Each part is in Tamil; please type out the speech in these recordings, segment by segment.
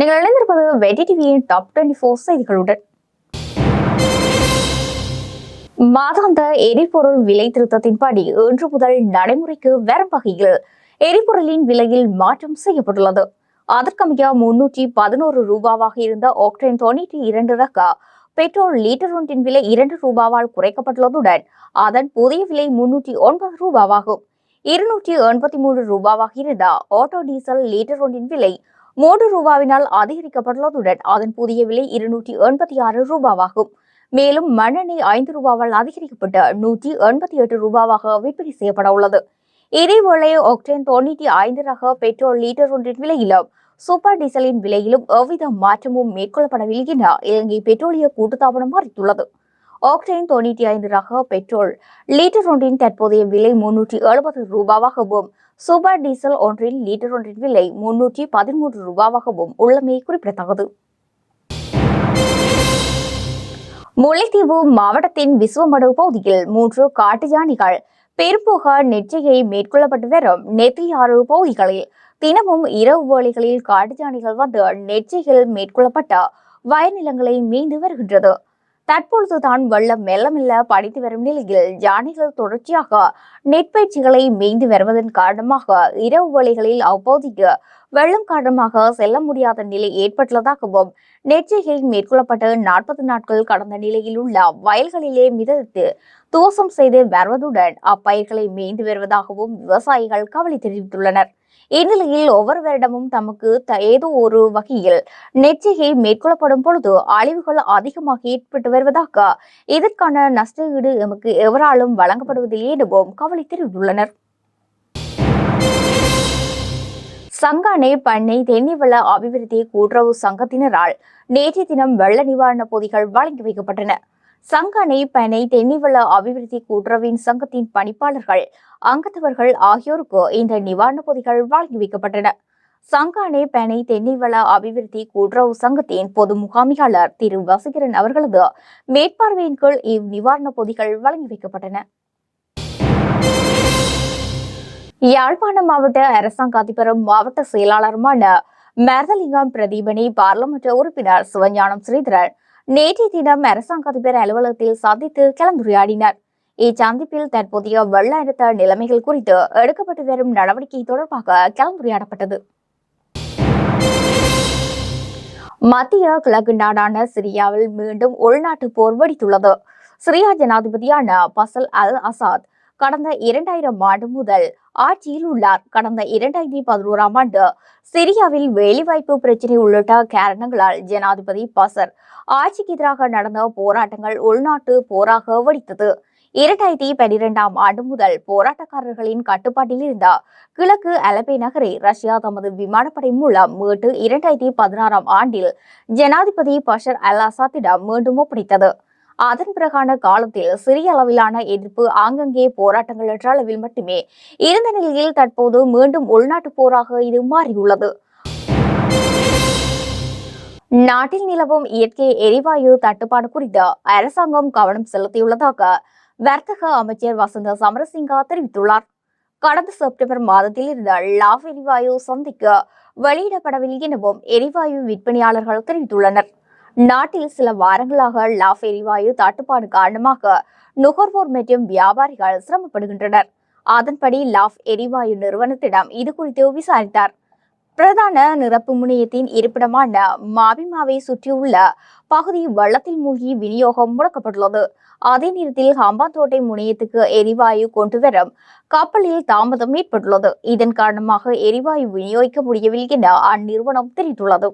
நீங்கள் இணைந்திருப்பது வெடி டிவியின் டாப் டுவெண்ட்டி ஃபோர் செய்திகளுடன். மாதாந்த எரிபொருள் விலை திருத்தத்தின்படி இன்று முதல் நடைமுறைக்கு வரும் வகையில் எரிபொருளின் விலையில் மாற்றம் செய்யப்பட்டுள்ளது. அதற்கமைய முன்னூற்றி பதினோரு ரூபாவாக இருந்த ஆக்டேன் தொண்ணூற்றி இரண்டு ரக பெட்ரோல் லீட்டர் ஒன்றின் விலை இரண்டு ரூபாவால் குறைக்கப்பட்டுள்ளதுடன் அதன் புதிய விலை முன்னூற்றி ஒன்பது ரூபாவாகும். இருநூற்றி எண்பத்தி மூன்று ரூபாவாக இருந்த ஆட்டோ டீசல் லீட்டர் ஒன்றின் விலை மூன்று ரூபாவினால் அதிகரிக்கப்பட்டுள்ளதுடன் அதன் புதிய விலை இருநூற்றி எண்பத்தி ஆறு ரூபாவாகும். மேலும் மண்ணெண்ணெய் ஐந்து ரூபாவால் அதிகரிக்கப்பட்டு நூற்றி எண்பத்தி எட்டு ரூபாவாக விற்பனை செய்யப்பட உள்ளது. இதேவேளை ஒக்டேன் தொண்ணூற்றி ஐந்து ரக பெட்ரோல் லீட்டர் ஒன்றின் விலையிலும் சூப்பர் டீசலின் விலையிலும் எவ்வித மாற்றமும் மேற்கொள்ளப்படவில்லை என இலங்கை பெட்ரோலிய கூட்டுத்தாபனம் அறிவித்துள்ளது. ஆக்டைன் தொண்ணூற்றி ஐந்து ரக பெட்ரோல் லீட்டர் ஒன்றின் தற்போதைய விலை முன்னூற்றி எழுபது ரூபாவாகவும் சூப்பர் டீசல் ஒன்றின் லீட்டர் ஒன்றின் விலை முன்னூற்றி பதிமூன்று ரூபாவாகவும் உள்ளமை குறிப்பிடத்தக்கது. முல்லைத்தீவு மாவட்டத்தின் விசுவமடு பகுதியில் மூன்று காட்டு யானைகள் பெரும்புக நெற்றியை மேற்கொள்ளப்பட்டு வரும் நெத்தியாறு பகுதிகளில் தினமும் இரவு வேளைகளில் காட்டு யானைகள் வந்து நெற்றியில் மேற்கொள்ளப்பட்ட வயநிலங்களை மீண்டு வருகின்றது. தற்பொழுதுதான் வெள்ளம் மெல்ல மெல்ல படித்து வரும் நிலையில் யானைகள் தொடர்ச்சியாக நெற்பயிற்சிகளை மேய்ந்து வருவதன் காரணமாக இரவு வேளைகளில் அவ்வப்போதைக்கு வெள்ளம் காரணமாக செல்ல முடியாத நிலை ஏற்பட்டுள்ளதாகவும் நெற்றிகை மேற்கொள்ளப்பட்டு நாற்பது நாட்கள் கடந்த நிலையில் உள்ள வயல்களிலே மிதத்து துவசம் செய்து வருவதுடன் அப்பயிர்களை மேய்ந்து வருவதாகவும் விவசாயிகள் கவலை தெரிவித்துள்ளனர். இந்நிலையில் ஒவ்வொரு வருடமும் தமக்கு த- ஏதோ ஒரு வகையில் நெச்சிகை மேற்கொள்ளப்படும் பொழுது அழிவுகள் அதிகமாக ஏற்பட்டு வருவதாக இதற்கான நஷ்ட ஈடு எமக்கு எவராலும் வழங்கப்படுவதில்லை எனவும் கவலை தெரிவித்துள்ளனர். சங்கானே பண்ணை தென்னிவள அபிவிருத்தி கூட்டுறவு சங்கத்தினரால் நேற்றைய தினம் வெள்ள நிவாரண பொதிகள் வழங்கி வைக்கப்பட்டன. சங்கானை பண்ணை தென்னிவள அபிவிருத்தி கூட்டுறவின் சங்கத்தின் பணிப்பாளர்கள் அங்கத்தவர்கள் ஆகியோருக்கு இந்த நிவாரணப் பொதிகள் வழங்கி வைக்கப்பட்டன. சங்கானே பெனை தென்னிவள அபிவிருத்தி கூட்டுறவு சங்கத்தின் பொது முகாமியாளர் திரு வசீகரன் அவர்களது மேற்பார்வையின் கீழ் இவ் பொதிகள் வழங்கி வைக்கப்பட்டன. யாழ்ப்பாணம் மாவட்ட அரசாங்க அதிபரும் மாவட்ட செயலாளருமான மரதலிங்கம் பிரதீபனை பாராளுமன்ற உறுப்பினர் சிவஞானம் ஸ்ரீதரன் நேற்றைய தினம் அரசாங்க அதிபர் அலுவலகத்தில் சந்தித்து கலந்துரையாடினர். இச்சந்திப்பில் தற்போதைய வெள்ள அழுத்த நிலைமைகள் குறித்து எடுக்கப்பட்டு வரும் நடவடிக்கை தொடர்பாக கலந்துரையாடப்பட்டது. மத்திய கிழக்கு நாடான சிரியாவில் மீண்டும் உள்நாட்டு போர் வெடித்துள்ளது. சிரியா ஜனாதிபதியான பசல் அல் அசாத் கடந்த இரண்டாயிரம் ஆண்டு முதல் ஆட்சியில் உள்ளார். கடந்த இரண்டாயிரத்தி பதினோராம் ஆண்டு சிரியாவில் வேலைவாய்ப்பு பிரச்சினை உள்ளிட்ட காரணங்களால் ஜனாதிபதி பசர் ஆட்சிக்கு எதிராக நடந்த போராட்டங்கள் உள்நாட்டு போராக வெடித்தது. இரண்டாயிரத்தி பனிரெண்டாம் ஆண்டு முதல் போராட்டக்காரர்களின் கட்டுப்பாட்டில் இருந்த கிழக்கு அலபே நகரை ரஷ்யா தமது விமானப்படை மூலம் மீட்டு இரண்டாயிரத்தி பதினாறாம் ஆண்டில் ஜனாதிபதி பஷர் அல் அசாத்திடம் மீண்டும் ஒப்படைத்தது. அதன் பிறகான காலத்தில் சிறிய அளவிலான எதிர்ப்பு ஆங்கங்கே போராட்டங்கள் என்ற அளவில் மட்டுமே இருந்த நிலையில் தற்போது மீண்டும் உள்நாட்டு போராக இது மாறியுள்ளது. நாட்டில் நிலவும் இயற்கை எரிவாயு தட்டுப்பாடு குறித்து அரசாங்கம் கவனம் செலுத்தியுள்ளதாக வர்த்தக அமைச்சர் வசந்த சமரசிங்கா தெரிவித்துள்ளார். கடந்த செப்டம்பர் மாதத்தில் இருந்த லாவ் எரிவாயு சந்தைக்கு வெளியிடப்படவில்லை எனவும் எரிவாயு விற்பனையாளர்கள் தெரிவித்துள்ளனர். நாட்டில் சில வாரங்களாக லாஃப் எரிவாயு தட்டுப்பாடு காரணமாக நுகர்வோர் மற்றும் வியாபாரிகள் சிரமப்படுகின்றனர். அதன்படி லாஃப் எரிவாயு நிறுவனத்திடம் இது குறித்து விசாரித்தார். பிரதான நிரப்பு முனையத்தின் இருப்பிடமான மாபிமாவை சுற்றியுள்ள பகுதி வெள்ளத்தில் மூழ்கி விநியோகம் முடக்கப்பட்டுள்ளது. அதே நேரத்தில் ஹம்பாந்தோட்டை முனையத்துக்கு எரிவாயு கொண்டு வரும் கப்பலில் தாமதம் ஏற்பட்டுள்ளது. இதன் காரணமாக எரிவாயு விநியோகிக்க முடியவில்லை என அந்நிறுவனம் தெரிவித்துள்ளது.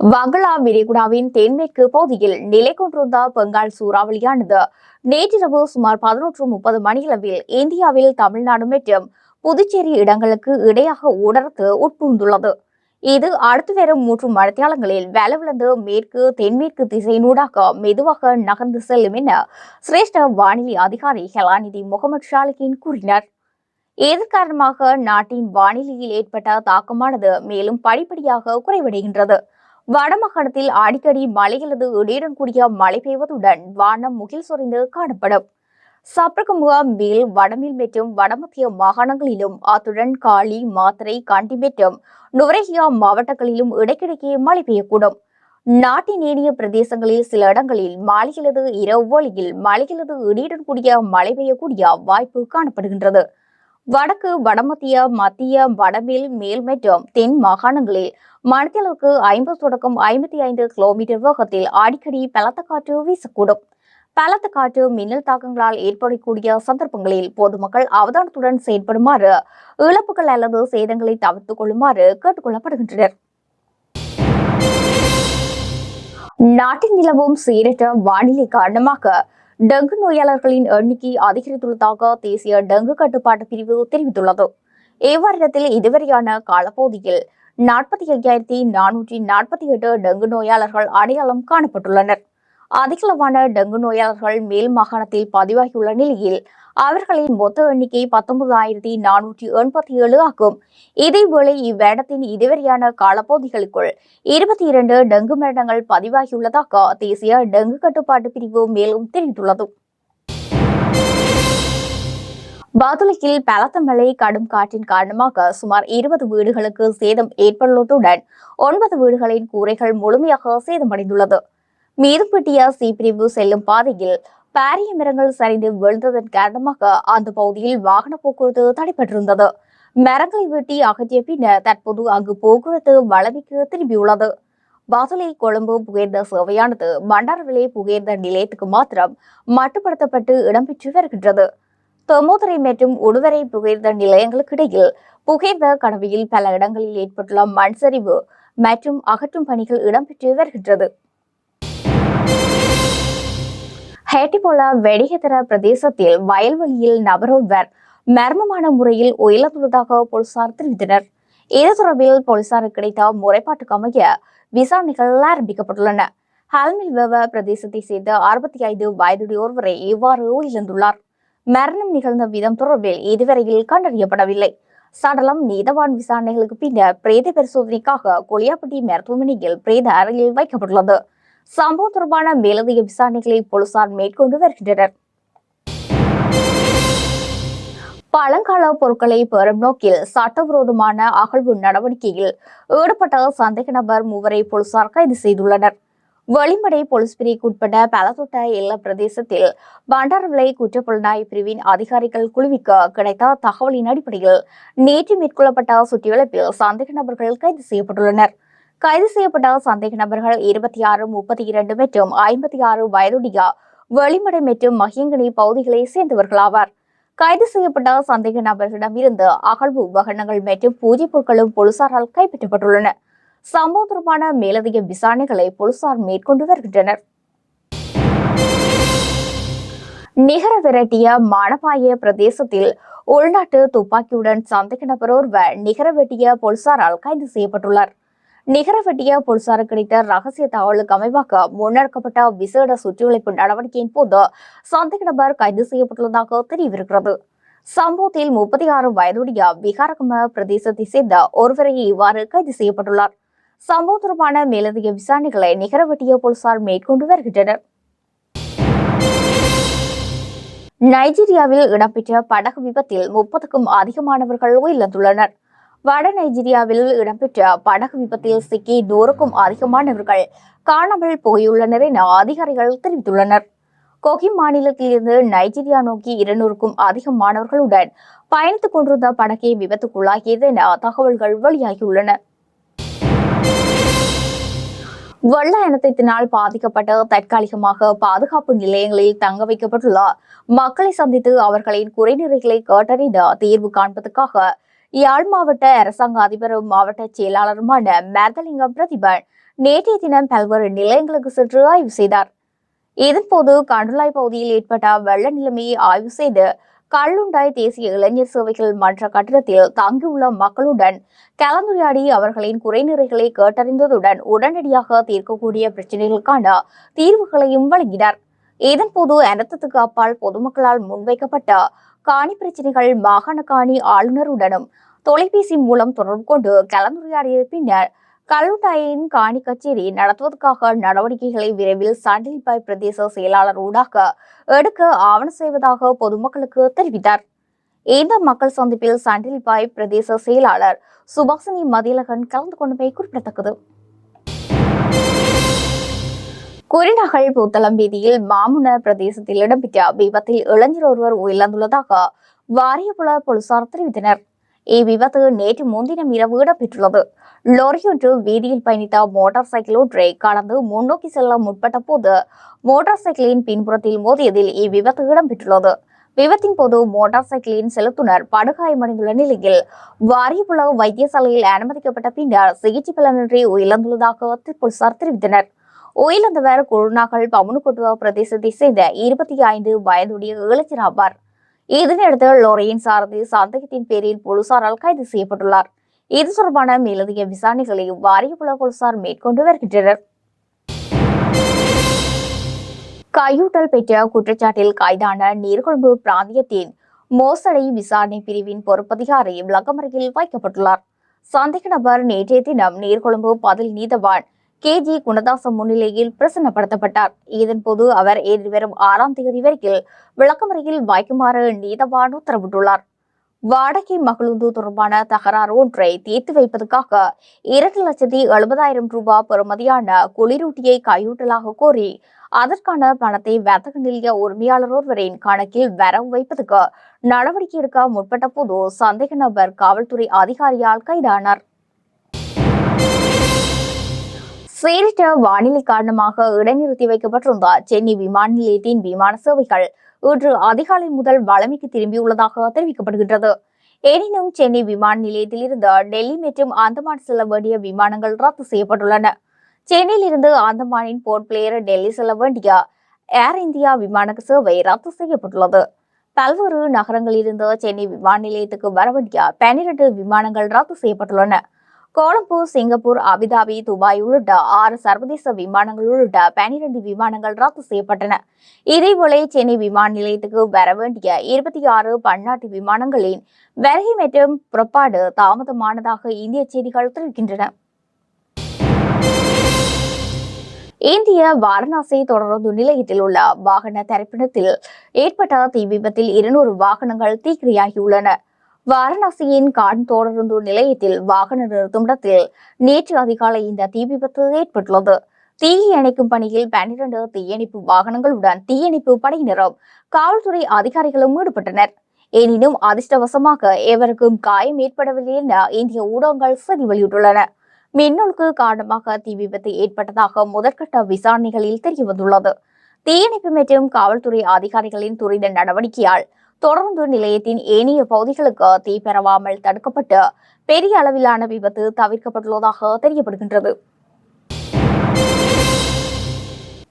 வங்களா விரிகுடாவின் தென்மேற்கு பகுதியில் நிலை கொண்டிருந்த பெங்கால் சூறாவளியானது. நேற்றிரவு சுமார் பதினொன்று முப்பது மணியளவில் இந்தியாவில் தமிழ்நாடு மற்றும் புதுச்சேரி இடங்களுக்கு இடையாக உணர்த்து உட்புகுந்துள்ளது. இது அடுத்து வரும் மூன்று மழைத்தியாலங்களில் வலுவிழந்து மேற்கு தென்மேற்கு திசையினூடாக மெதுவாக நகர்ந்து செல்லும் என சிரேஷ்ட வானிலை அதிகாரி ஹெலாநிதி முகமது ஷாலிகின் கூறினார். இதன் காரணமாக நாட்டின் வானிலையில் ஏற்பட்ட தாக்கமானது மேலும் படிப்படியாக குறைவடைகின்றது. வடமாகாணத்தில் அடிக்கடி மழை அல்லது இடியுடன் கூடிய மழை பெய்வதுடன் வானம் முகில் சொரிந்து காணப்படும். சப்ரகமுகா மேல் வடமேல் மற்றும் வடமத்திய மாகாணங்களிலும் அத்துடன் காளி மாத்திரை கண்டி மற்றும் நுவரெலியா மாவட்டங்களிலும் இடைக்கிடையே மழை பெய்யக்கூடும். நாட்டின் ஏனைய பிரதேசங்களில் சில இடங்களில் மாலையிலது இரவு வேளையில் மழையிலது இடியுடன் கூடிய மழை பெய்யக்கூடிய வாய்ப்பு காணப்படுகின்றது. வடக்கு வடமத்திய மத்திய வடமேல் மேல் மற்றும் தென் மாகாணங்களில் மணித்தளவுக்கு ஐம்பது தொடக்கம் ஐம்பத்தி ஐந்து கிலோமீட்டர் வேகத்தில் அடிக்கடி பலத்த காற்று வீசக்கூடும். பலத்த காற்று மின்னல் தாக்கங்களால் ஏற்படக்கூடிய சந்தர்ப்பங்களில் பொதுமக்கள் அவதானத்துடன் செயற்படுமாறு இழப்புகள் அல்லது சேதங்களை தவிர்த்துக் கொள்ளுமாறு கேட்டுக் கொள்ளப்படுகின்றனர் நாட்டில் நிலவும் சீரற்ற வானிலை காரணமாக டெங்கு நோயாளர்களின் எண்ணிக்கை அதிகரித்துள்ளதாக தேசிய டெங்கு கட்டுப்பாட்டு பிரிவு தெரிவித்துள்ளது. இவ்வருடத்தில் இதுவரையான காலப்பகுதியில் நாற்பத்தி ஐயாயிரத்தி நானூற்றி நாற்பத்தி எட்டு டெங்கு நோயாளர்கள் அடையாளம் காணப்பட்டுள்ளனர். அதிகளவான டெங்கு நோயாளர்கள் மேல் மாகாணத்தில் பதிவாகியுள்ள நிலையில் அவர்களின் மொத்த எண்ணிக்கை பத்தொன்பதாயிரத்தி நானூற்றி எண்பத்தி ஏழு ஆகும். இதேவேளை இவ்வேடத்தின் இதுவரையான காலப்பகுதிகளுக்குள் இருபத்தி இரண்டு டெங்கு மரணங்கள் பதிவாகியுள்ளதாக தேசிய டெங்கு கட்டுப்பாட்டு பிரிவு மேலும் தெரிவித்துள்ளது. பாதுளையில் பலத்த மழை கடும் காற்றின் காரணமாக சுமார் இருபது வீடுகளுக்கு சேதம் ஏற்பட்டுள்ளதுடன் ஒன்பது வீடுகளின் கூரைகள் முழுமையாக சேதமடைந்துள்ளது. மீதுப்பட்டிய சி பிரிவு செல்லும் பாதையில் பாரிய மரங்கள் சரிந்து விழுந்ததன் காரணமாக அந்த பகுதியில் வாகன போக்குவரத்து தடைபட்டிருந்தது. மரங்களை வெட்டி அகற்றிய பின்னர் தற்போது அங்கு போக்குவரத்து வளமைக்கு திரும்பியுள்ளது. பாசலை கொழும்பு புகைந்த சேவையானது பண்டாரவிலை புகைந்த நிலையத்துக்கு மாத்திரம் மட்டுப்படுத்தப்பட்டு இடம்பெற்று வருகின்றது. தொமோதரை மற்றும் உடுவரை புகைந்த நிலையங்களுக்கு இடையில் புகைந்த கடவையில் பல இடங்களில் ஏற்பட்டுள்ள மண் சரிவு மற்றும் அகற்றும் பணிகள் இடம்பெற்று வருகின்றது. ஹேட்டிபோலா வெடிகதர பிரதேசத்தில் வயல்வெளியில் நபரொருவர் மர்மமான முறையில் உயிரிழந்துள்ளதாக போலீசார் தெரிவித்தனர். இது தொடர்பில் போலீசாருக்கு கிடைத்த முறைப்பாட்டுக்கு அமைய விசாரணைகள் ஆரம்பிக்கப்பட்டுள்ளன. ஹல்மில் வெவ பிரதேசத்தை சேர்ந்த அறுபத்தி ஐந்து வயதுடைய ஒருவரை இவ்வாறு உயிரிழந்துள்ளார். மரணம் நிகழ்ந்த விதம் தொடர்பில் இதுவரையில் கண்டறியப்படவில்லை. சடலம் நீதவான் விசாரணைகளுக்கு பின்னர் பிரேத பரிசோதனைக்காக கொளியாப்பட்டி மருத்துவமனையில் பிரேத அறையில் வைக்கப்பட்டுள்ளது. சம்பவம் தொடர்பான மேலதிக விசாரணைகளை போலீசார் மேற்கொண்டு வருகின்றனர். பழங்கால பொருட்களை பெறும் நோக்கில் சட்டவிரோதமான அகழ்வு நடவடிக்கையில் ஈடுபட்ட சந்தேக நபர் மூவரை போலீசார் கைது செய்துள்ளனர். வெளிமடை போலீஸ் பிரிவுக்குட்பட்ட பலதொட்ட எல்ல பிரதேசத்தில் பண்டாரவிளை குற்றப்புலனாய் பிரிவின் அதிகாரிகள் குழுவிக்க கிடைத்த தகவலின் அடிப்படையில் நேற்று மேற்கொள்ளப்பட்ட சுற்றிவளைப்பில் சந்தேக நபர்கள் கைது செய்யப்பட்டுள்ளனர். கைது செய்யப்பட்ட சந்தேக நபர்கள் இருபத்தி ஆறு முப்பத்தி இரண்டு மற்றும் ஐம்பத்தி ஆறு வயதுடைய வெளிமடை மற்றும் மகியங்கனி பகுதிகளை சேர்ந்தவர்களாவார் கைது செய்யப்பட்ட சந்தேக நபர்களிடமிருந்து அகழ்வு உபகரணங்கள் மற்றும் பூஜை பொருட்களும் போலீசாரால் கைப்பற்றப்பட்டுள்ளன. சம்பவம் தொடர்பான மேலதிக விசாரணைகளை போலீசார் மேற்கொண்டு வருகின்றனர். நிகர விரட்டிய மானபாய பிரதேசத்தில் உள்நாட்டு துப்பாக்கியுடன் சந்தேக நபர் ஒருவர் நிகர வெட்டிய போலீசாரால் கைது செய்யப்பட்டுள்ளார். நிகரவட்டிய போலீசாருக்கு கிடைத்த ரகசிய தகவலுக்கு அமைவாக முன்னெடுக்கப்பட்ட விசேட சுற்றிவளைப்பு நடவடிக்கையின் போது சந்தேக நபர் கைது செய்யப்பட்டுள்ளதாக தெரியவிருக்கிறது சம்பவத்தில் முப்பத்தி ஆறு வயதுடைய விகாரகம பிரதேசத்தை சேர்ந்த ஒருவரை இவ்வாறு கைது செய்யப்பட்டுள்ளார். சம்பவம் தொடர்பான மேலதிக விசாரணைகளை நிகரவட்டிய போலீசார் மேற்கொண்டு வருகின்றனர். நைஜீரியாவில் இடம்பெற்ற படகு விபத்தில் முப்பதுக்கும் அதிகமானவர்கள் உயிரிழந்துள்ளனர். வட நைஜீரியாவில் இடம்பெற்ற படகு விபத்தில் சிக்கி நூறுக்கும் அதிகமானவர்கள் காணாமல் போயுள்ளனர் என அதிகாரிகள் தெரிவித்துள்ளனர். கொகி மாநிலத்திலிருந்து நைஜீரியா நோக்கி இருநூறுக்கும் அதிகமானவர்களுடன் பயணித்துக் கொண்டிருந்த படகை விபத்துக்குள்ளாகியது என தகவல்கள் வெளியாகியுள்ளன. வெள்ள இனத்தினால் பாதிக்கப்பட்ட தற்காலிகமாக பாதுகாப்பு நிலையங்களில் தங்க வைக்கப்பட்டுள்ள மக்களை சந்தித்து அவர்களின் குறைநிறைகளை கேட்டறிந்த தீர்வு காண்பதற்காக யாழ் மாவட்ட அரசாங்க அதிபரும் மாவட்ட செயலாளருமான மேதலிங்கம் பிரதிபன் நேற்றைய தினம் பல்வேறு நிலையங்களுக்கு சென்று ஆய்வு செய்தார். இதன்போது கண்டுலாய் பகுதியில் ஏற்பட்ட வெள்ள நிலைமையை ஆய்வு செய்து கல்லுண்டாய் தேசிய இளைஞர் சேவைகள் மன்ற கட்டிடத்தில் தங்கியுள்ள மக்களுடன் கலந்துரையாடி அவர்களின் குறைநிறைகளை கேட்டறிந்ததுடன் உடனடியாக தீர்க்கக்கூடிய பிரச்சனைகளுக்கான தீர்வுகளையும் வழங்கினார். இதன்போது அனர்த்தத்துக்கு அப்பால் பொதுமக்களால் முன்வைக்கப்பட்ட காணி பிரச்சனைகள் மாகாண காணி ஆளுநருடனும் தொலைபேசி மூலம் தொடர்பு கொண்டு கலந்துரையாடிய பின்னர் கல்லுட்டாயின் காணி கச்சேரி நடத்துவதற்காக நடவடிக்கைகளை விரைவில் சாண்டில்பாய் பிரதேச செயலாளர் ஊடாக எடுக்க ஆவணம் செய்வதாக பொதுமக்களுக்கு தெரிவித்தார். இந்த மக்கள் சந்திப்பில் சண்டிலிப்பாய் பிரதேச செயலாளர் சுபாசினி மதியழகன் கலந்து கொண்டமை குறிப்பிடத்தக்கது. குறிநகல் பூத்தளம் வீதியில் மாமுன பிரதேசத்தில் இடம்பெற்ற விபத்தில் இளைஞர் ஒருவர் உயிரிழந்துள்ளதாக வாரியபுல போலீசார் தெரிவித்தனர். இவ்விபத்து நேற்று முன்தினம் இரவு இடம்பெற்றுள்ளது. லொரியொன்று வீதியில் பயணித்த மோட்டார் சைக்கிள் ஒன்றை கடந்து முன்னோக்கி செல்ல முற்பட்ட போது மோட்டார் சைக்கிளின் பின்புறத்தில் மோதியதில் இவ்விபத்து இடம்பெற்றுள்ளது. விபத்தின் போது மோட்டார் சைக்கிளின் செலுத்துனர் படுகாயமடைந்துள்ள நிலையில் வாரியபுல வைத்தியசாலையில் அனுமதிக்கப்பட்ட பின்னர் சிகிச்சை பலனின்றி உயிரிழந்துள்ளதாக போலீசார் தெரிவித்தனர். உயிரிழந்தவர் குருநாகல் பமுனுக்கொட்டுவா பிரதேசத்தை சேர்ந்த இருபத்தி ஐந்து வயதுடைய இளைஞர் ஆவார். இதனையடுத்து லோரியின் சாரதி சந்தேகத்தின் பேரில் போலீசாரால் கைது செய்யப்பட்டுள்ளார். இது தொடர்பான மேலதிக விசாரணைகளை வாரியபுல போலீசார் மேற்கொண்டு வருகின்றனர். கையூட்டல் பெற்ற குற்றச்சாட்டில் கைதான நீர்கொழும்பு பிராந்தியத்தின் மோசடி விசாரணை பிரிவின் பொறுப்பதிகாரி விளக்கமறையில் வைக்கப்பட்டுள்ளார். சந்தேக நபர் நேற்றைய தினம் நீர்கொழும்பு பதில் நீதவான் கே ஜி குணதாசம் முன்னிலையில் பிரசன்னப்படுத்தப்பட்டார். இதன்போது அவர் எதிர்வரும் ஆறாம் தேதி வரையில் விளக்கமறையில் வைக்குமாறு நீதவான் உத்தரவிட்டுள்ளார். வாடகை மகளுந்து தொடர்பான தகராறு ஒன்றை தீர்த்து வைப்பதற்காக இரண்டு லட்சத்தி எழுபதாயிரம் ரூபாய் பெறுமதியான குளிரூட்டியை கையூட்டலாக கோரி அதற்கான பணத்தை வர்த்தக நிலைய உரிமையாளர் ஒருவரின் கணக்கில் வரவு வைப்பதற்கு நடவடிக்கை எடுக்க முற்பட்ட போது சந்தேக நபர் காவல்துறை அதிகாரியால் கைதானார். சீரிட்ட வானிலை காரணமாக இடைநிறுத்தி வைக்கப்பட்டிருந்த சென்னை விமான நிலையத்தின் விமான சேவைகள் இன்று அதிகாலை முதல் வளமைக்கு திரும்பியுள்ளதாக தெரிவிக்கப்படுகின்றது. எனினும் சென்னை விமான நிலையத்தில் இருந்து டெல்லி மற்றும் அந்தமான் செல்ல வேண்டிய விமானங்கள் ரத்து செய்யப்பட்டுள்ளன. சென்னையிலிருந்து அந்தமானின் போர்ட் பிளேயர் டெல்லி செல்ல வேண்டிய ஏர் இந்தியா விமான சேவை ரத்து செய்யப்பட்டுள்ளது. பல்வேறு நகரங்களிலிருந்து சென்னை விமான நிலையத்துக்கு வர வேண்டிய பன்னிரண்டு விமானங்கள் ரத்து செய்யப்பட்டுள்ளன. கோலம்பூர் சிங்கப்பூர் அபிதாபி துபாய் உள்ளிட்ட ஆறு சர்வதேச விமானங்கள் உள்ளிட்ட பனிரெண்டு விமானங்கள் ரத்து செய்யப்பட்டன. இதேபோல சென்னை விமான நிலையத்துக்கு வர வேண்டிய இருபத்தி ஆறு பன்னாட்டு விமானங்களின் வருகை மற்றும் புறப்பாடு தாமதமானதாக இந்திய செய்திகள் தெரிவிக்கின்றன. இந்திய வாரணாசி தொடர்ந்து நிலையத்தில் உள்ள வாகன தரிப்பிடத்தில் ஏற்பட்ட தீ விபத்தில் இருநூறு வாகனங்கள் தீக்கிரையாகியுள்ளன. வாரணாசியின் கான் தொடருந்து நிலையத்தில் வாகன நிறுத்தும் இடத்தில் நேற்று அதிகாலை இந்த தீ விபத்து ஏற்பட்டுள்ளது. தீயை அணைக்கும் பணியில் பன்னிரண்டு தீயணைப்பு வாகனங்களுடன் தீயணைப்பு படையினரும் காவல்துறை அதிகாரிகளும் ஈடுபட்டனர். எனினும் அதிர்ஷ்டவசமாக எவருக்கும் காயம் ஏற்படவில்லை என இந்திய ஊடகங்கள் செய்தி வெளியிட்டுள்ளன. மின்னலுக்கு காரணமாக தீ விபத்து ஏற்பட்டதாக முதற்கட்ட விசாரணைகளில் தெரியவந்துள்ளது. தீயணைப்பு மற்றும் காவல்துறை அதிகாரிகளின் துரித நடவடிக்கையால் தொடர்ந்து நிலையத்தின் ஏனைய பகுதிகளுக்கு தீ பரவாமல் தடுக்கப்பட்டு பெரிய அளவிலான விபத்து தவிர்க்கப்பட்டுள்ளதாக தெரியப்படுகின்றது.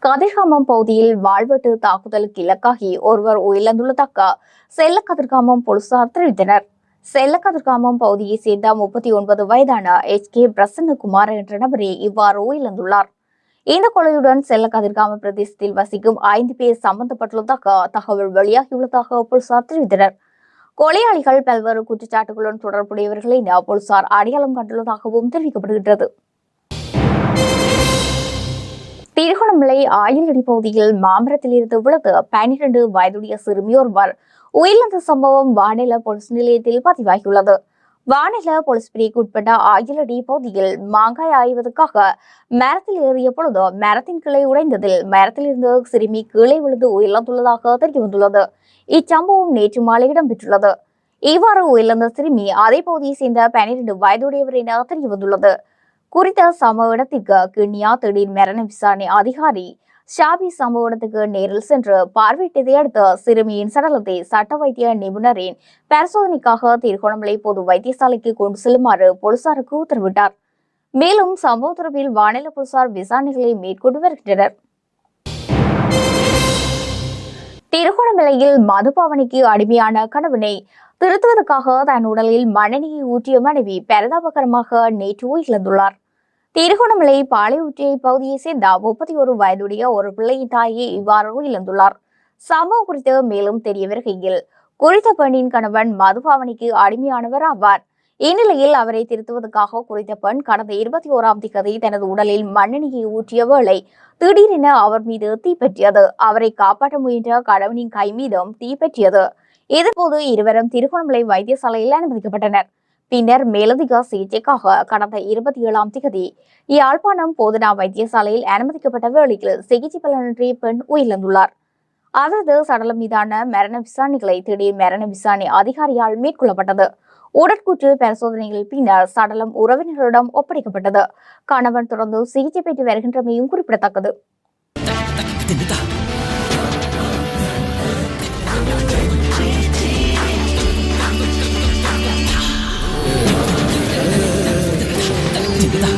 கதிர்காமம் பகுதியில் வாழ்வெட்டு தாக்குதலுக்கு இலக்காகி ஒருவர் உயிரிழந்துள்ளதாக செல்லக்கதிர்காமம் போலீசார் தெரிவித்தனர். செல்ல கதிர்காமம் பகுதியைச் சேர்ந்த முப்பத்தி ஒன்பது வயதான எச் கே பிரசன்னகுமார் என்ற நபரே இவ்வாறு உயிரிழந்துள்ளார். இந்த கொலையுடன் செல்ல கதிர்காம பிரதேசத்தில் வசிக்கும் ஐந்து பேர் சம்பந்தப்பட்டுள்ளதாக தகவல் வெளியாகியுள்ளதாக போலீசார் தெரிவித்தனர். கொலையாளிகள் பல்வேறு குற்றச்சாட்டுகளுடன் தொடர்புடையவர்களை என போலீசார் அடையாளம் கண்டுள்ளதாகவும் தெரிவிக்கப்படுகின்றது. திருகோணமலை ஆயிலடி பகுதியில் மாமரத்தில் இருந்து விழுந்து பன்னிரண்டு வயதுடைய சிறுமியோர்வர் உயிரிழந்த சம்பவம் வானில போலீஸ் நிலையத்தில் பதிவாகியுள்ளது. வானில போலீஸ் பிரிவுக்கு உட்பட்ட ஆயிலடி பகுதியில் மாங்காய் ஆய்வதற்காக மரத்தில் ஏறிய பொழுது மரத்தின் கிளை உடைந்ததில் மரத்தில் இருந்து சிறுமி கீழே விழுந்து உயிரிழந்துள்ளதாக தெரிய வந்துள்ளது. இச்சம்பவம் நேற்று மாலை இடம்பெற்றுள்ளது. இவ்வாறு உயிரிழந்த சிறுமி அதே பகுதியை சேர்ந்த பனிரெண்டு வயதுடையவர் என தெரிய வந்துள்ளது. குறித்த சம்பவ இடத்திற்கு கிண்ணியா திடீர் மரண விசாரணை அதிகாரி ஷாபி சம்பவ இடத்துக்கு நேரில் சென்று பார்வையிட்டதை அடுத்து சிறுமியின் சடலத்தை சட்ட வைத்திய நிபுணரின் பரிசோதனைக்காக திருகோணமலை பொது வைத்தியசாலைக்கு கொண்டு செல்லுமாறு போலீசாருக்கு உத்தரவிட்டார். மேலும் சம்பவ தொடர்பில் வானிலை போலீசார் விசாரணைகளை மேற்கொண்டு வருகின்றனர். திருகோணமலையில் மதுபாவனைக்கு அடிமையான கணவனை திருத்துவதற்காக தன் உடலில் மண்ணெண்ணெயை ஊற்றிய மனைவி பரிதாபகரமாக நேற்று உயிரிழந்துள்ளார். திருகோணமலை பாளையூற்றியை பகுதியை சேர்ந்த முப்பத்தி ஒரு வயதுடைய ஒரு பிள்ளை தாயை இவ்வாறு இழந்துள்ளார். சம்பவம் குறித்து மேலும் தெரிய வருகையில் குறித்த பெண்ணின் கணவன் மதுபாவனைக்கு அடிமையானவர் ஆவார். இந்நிலையில் அவரை திருத்துவதற்காக குறித்த பெண் கடந்த இருபத்தி ஓராம் திகதி தனது உடலில் மண்ணெண்ணியை ஊற்றிய வேளை திடீரென அவர் மீது தீப்பற்றியது அவரை காப்பாற்ற முயன்ற கணவனின் கை மீதும் தீப்பற்றியது இதன்போது இருவரும் திருகோணமலை வைத்தியசாலையில் அனுமதிக்கப்பட்டனர். பின்னர் மேலதிக சிகிச்சைக்காக கடந்த இருபத்தி ஏழாம் திகதி யாழ்ப்பாணம் போதனா வைத்தியசாலையில் அனுமதிக்கப்பட்ட வேளையில் சிகிச்சை பலனின்றி பெண் உயிரிழந்துள்ளார். அவரது சடலம் மீதான மரண விசாரணைகளை திடீர் மரண விசாரணை அதிகாரியால் மேற்கொள்ளப்பட்டது. உடற்கூற்று பரிசோதனைகள் பின்னர் சடலம் உறவினர்களிடம் ஒப்படைக்கப்பட்டது. கணவன் தொடர்ந்து சிகிச்சை பெற்று வருகின்றமையும் குறிப்பிடத்தக்கது. Yeah.